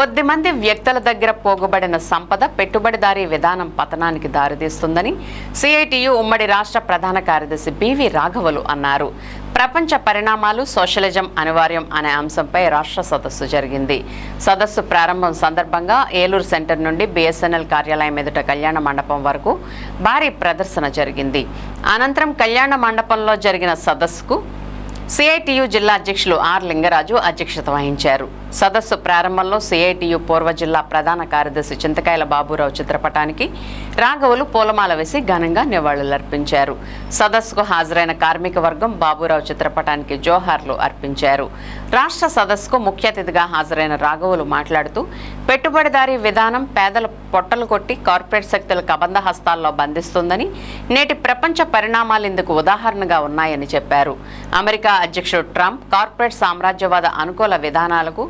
కొద్దిమంది వ్యక్తుల దగ్గర పోగుబడిన సంపద పెట్టుబడిదారీ విధానం పతనానికి దారితీస్తుందని సిఐటియు ఉమ్మడి రాష్ట్ర ప్రధాన కార్యదర్శి బివి రాఘవలు అన్నారు. ప్రపంచ పరిణామాలు సోషలిజం అనివార్యం అనే అంశంపై రాష్ట్ర సదస్సు జరిగింది. సదస్సు ప్రారంభం సందర్భంగా ఏలూరు సెంటర్ నుండి బిఎస్ఎన్ఎల్ కార్యాలయం ఎదుట కళ్యాణ మండపం వరకు భారీ ప్రదర్శన జరిగింది. అనంతరం కళ్యాణ మండపంలో జరిగిన సదస్సుకు సిఐటియు జిల్లా అధ్యక్షులు ఆర్ లింగరాజు అధ్యక్షత వహించారు. సదస్సు ప్రారంభంలో సిఐటియు పూర్వ జిల్లా ప్రధాన కార్యదర్శి చింతకాయల బాబురావు చిత్రపటానికి రాఘవులు పూలమాల వేసి ఘనంగా నివాళులర్పించారు. సదస్సుకు హాజరైన కార్మిక వర్గం బాబురావు చిత్రపటానికి జోహార్లు అర్పించారు. రాష్ట్ర సదస్సుకు ముఖ్య అతిథిగా హాజరైన రాఘవులు మాట్లాడుతూ పెట్టుబడిదారీ విధానం పేదల పొట్టలు కొట్టి కార్పొరేట్ శక్తుల కబంధ హస్తాల్లో బంధిస్తుందని నేటి ప్రపంచ పరిణామాలు ఇందుకు ఉదాహరణగా ఉన్నాయని చెప్పారు. అమెరికా అధ్యక్షుడు ట్రంప్ కార్పొరేట్ సామ్రాజ్యవాద అనుకూల విధానాలకు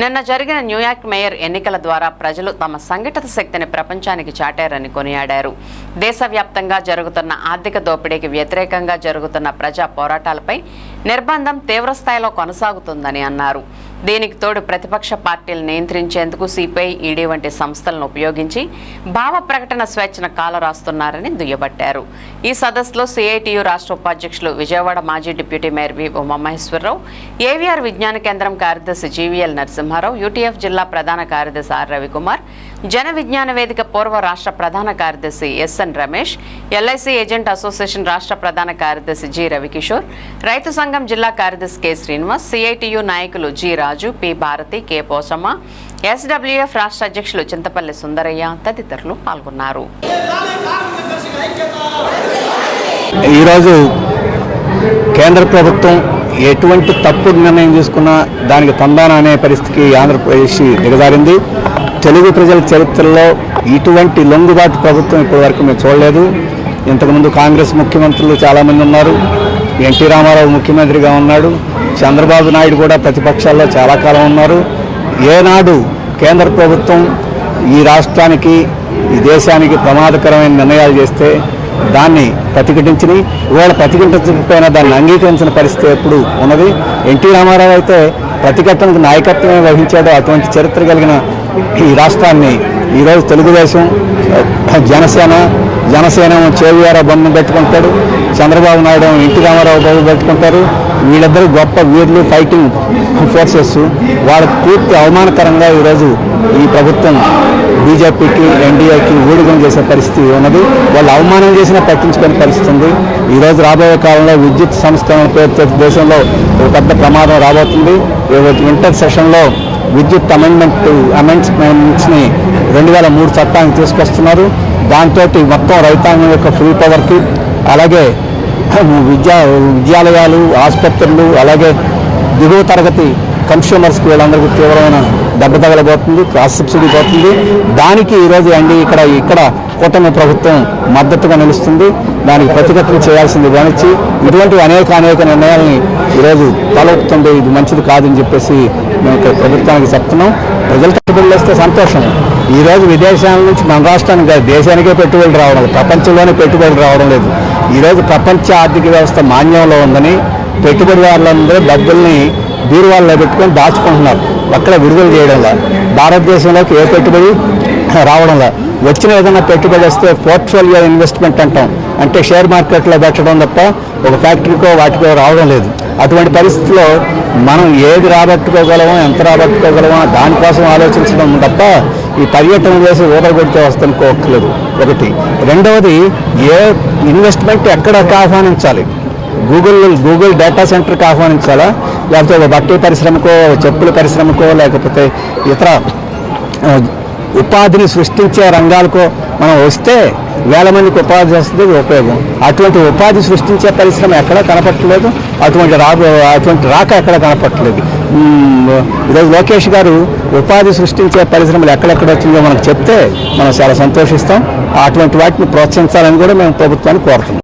నిన్న జరిగిన న్యూయార్క్ మేయర్ ఎన్నికల ద్వారా ప్రజలు తమ సంఘటిత శక్తిని ప్రపంచానికి చాటారని కొనియాడారు. దేశవ్యాప్తంగా జరుగుతున్న ఆర్థిక దోపిడీకి వ్యతిరేకంగా జరుగుతున్న ప్రజా పోరాటాలపై నిర్బంధం తీవ్రస్థాయిలో కొనసాగుతుందని అన్నారు. దీనికి తోడు ప్రతిపక్ష పార్టీలు నియంత్రించేందుకు సిపిఐ ఈడీ వంటి సంస్థలను ఉపయోగించి భావ ప్రకటన స్వేచ్ఛను కాలరాస్తున్నారని దుయ్యబట్టారు. ఈ సదస్సులో సిఐటియు రాష్ట్ర ఉపాధ్యక్షులు విజయవాడ మాజీ deputy mayor V Umamaheswararao AVR విజ్ఞాన కేంద్రం కార్యదర్శి జీవీఎల్ నరసింహారావు యూటీఎఫ్ జిల్లా ప్రధాన కార్యదర్శి ఆర్ రవికుమార్. జన విజ్ఞాన వేదిక పూర్వ రాష్ట్ర ప్రధాన కార్యదర్శి SN Ramesh. LIC agent association రాష్ట్ర ప్రధాన కార్యదర్శి జి రవికిషోర్. రైతు సంఘం జిల్లా కార్యదర్శి కె శ్రీనివాస్. సిఐటియు నాయకులు G Raju P Bharati K Posamma. SWF రాష్ట్ర అధ్యక్షులు చింతపల్లి సుందరయ్య తదితరులు పాల్గొన్నారు. ఈరోజు కేంద్ర ప్రభుత్వం ఎటువంటి తప్పుడు నిర్ణయం తీసుకున్నా దానికి తందాన అనే పరిస్థితికి ఆంధ్రప్రదేశ్ దిగజారింది. తెలుగు ప్రజల చరిత్రలో ఇటువంటి లొంగుబాటు ప్రభుత్వం ఇప్పటివరకు మేము చూడలేదు. ఇంతకుముందు కాంగ్రెస్ ముఖ్యమంత్రులు చాలామంది ఉన్నారు. ఎన్టీ రామారావు ముఖ్యమంత్రిగా ఉన్నాడు. చంద్రబాబు నాయుడు కూడా ప్రతిపక్షాల్లో చాలా కాలం ఉన్నారు. ఏనాడు కేంద్ర ప్రభుత్వం ఈ రాష్ట్రానికి ఈ దేశానికి ప్రమాదకరమైన నిర్ణయాలు చేస్తే దాన్ని ప్రతిఘటించి ఇవాళ ప్రతిఘటించకపోయినా దాన్ని అంగీకరించిన పరిస్థితి ఎప్పుడు ఉన్నది. ఎన్టీ రామారావు అయితే ప్రతిఘటనకు నాయకత్వమే వహించాడో అటువంటి చరిత్ర కలిగిన ఈ రాష్ట్రాన్ని ఈరోజు తెలుగుదేశం జనసేన జనసేన చేవియారా బొమ్మను పెట్టుకుంటాడు చంద్రబాబు నాయుడు ఎన్టీ రామారావు బొమ్మ పెట్టుకుంటారు వీళ్ళిద్దరూ గొప్ప వీర్లు ఫైటింగ్ ఫోర్సెస్ వాళ్ళకు పూర్తి అవమానకరంగా ఈరోజు ఈ ప్రభుత్వం బీజేపీకి ఎన్డీఏకి ఊడిగం చేసే పరిస్థితి ఉన్నది. వాళ్ళు అవమానం చేసినా పట్టించుకునే పరిస్థితి ఉంది. ఈరోజు రాబోయే కాలంలో విద్యుత్ సంస్కరణ పేరుతో దేశంలో ఒక పెద్ద ప్రమాదం రాబోతుంది. ఈ వింటర్ సెషన్లో విద్యుత్ అమెండ్మెంట్ అమెండ్మెంట్స్ని రెండు వేల మూడు చట్టాన్ని తీసుకొస్తున్నారు. దాంతో మొత్తం రైతాంగం యొక్క ఫ్రీ పవర్కి అలాగే విద్యా విద్యాలయాలు ఆసుపత్రులు అలాగే దిగువ తరగతి కన్స్యూమర్స్కి వీళ్ళందరికీ తీవ్రమైన దెబ్బ తగలబోతుంది క్రాస్ సబ్సిడీ పోతుంది. దానికి ఈరోజు అండి ఇక్కడ ఇక్కడ కూటమి ప్రభుత్వం మద్దతుగా నిలుస్తుంది. దానికి ప్రతిఘటన చేయాల్సింది గమనించి ఇటువంటి అనేక అనేక నిర్ణయాలని ఈరోజు తలొప్పుతుంది ఇది మంచిది కాదని చెప్పేసి మేము ఇక్కడ ప్రభుత్వానికి చెప్తున్నాం. ప్రజలు పెట్టుబడులు వస్తే సంతోషం. ఈరోజు విదేశాల నుంచి మన రాష్ట్రానికి కాదు దేశానికే పెట్టుబడులు రావడం ప్రపంచంలోనే పెట్టుబడులు రావడం లేదు. ఈరోజు ప్రపంచ ఆర్థిక వ్యవస్థ మాన్యంలో ఉందని పెట్టుబడిదారులందరూ డబ్బుల్ని బీరువాల్లో పెట్టుకొని దాచుకుంటున్నారు. అక్కడ విడుదల వల్ల భారతదేశంలోకి ఏ పెట్టుబడి రావడంలా. వచ్చిన ఏదైనా పెట్టుబడి వస్తే పోర్ట్ఫోలియో ఇన్వెస్ట్మెంట్ అంటాం. అంటే షేర్ మార్కెట్లో పెట్టడం తప్ప ఒక ఫ్యాక్టరీకో వాటికో రావడం లేదు. అటువంటి పరిస్థితిలో మనం ఏది రాబట్టుకోగలమో ఎంత రాబట్టుకోగలమో దానికోసం ఆలోచించడం తప్ప ఈ పర్యటన చేసి ఊదరగొడితే కొడితే వస్తనుకోవట్లేదు ఒకటి. రెండవది ఏ ఇన్వెస్ట్మెంట్ ఎక్కడికి ఆహ్వానించాలి? గూగుల్ గూగుల్ డేటా సెంటర్కి ఆహ్వానించాలా? లేకపోతే ఒక బట్టల పరిశ్రమకో చెప్పుల పరిశ్రమకో లేకపోతే ఇతర ఉపాధిని సృష్టించే రంగాలకు మనం వస్తే వేల మందికి ఉపాధి వస్తుంది ఉపయోగం. అటువంటి ఉపాధి సృష్టించే పరిశ్రమ ఎక్కడా కనపట్టలేదు అటువంటి రాబో అటువంటి రాక ఎక్కడ కనపట్టలేదు ఈరోజు లోకేష్ గారు ఉపాధి సృష్టించే పరిశ్రమలు ఎక్కడెక్కడ వచ్చిందో మనకు చెప్తే మనం చాలా సంతోషిస్తాం. అటువంటి వాటిని ప్రోత్సహించాలని కూడా మేము ప్రభుత్వాన్ని కోరుతున్నాం.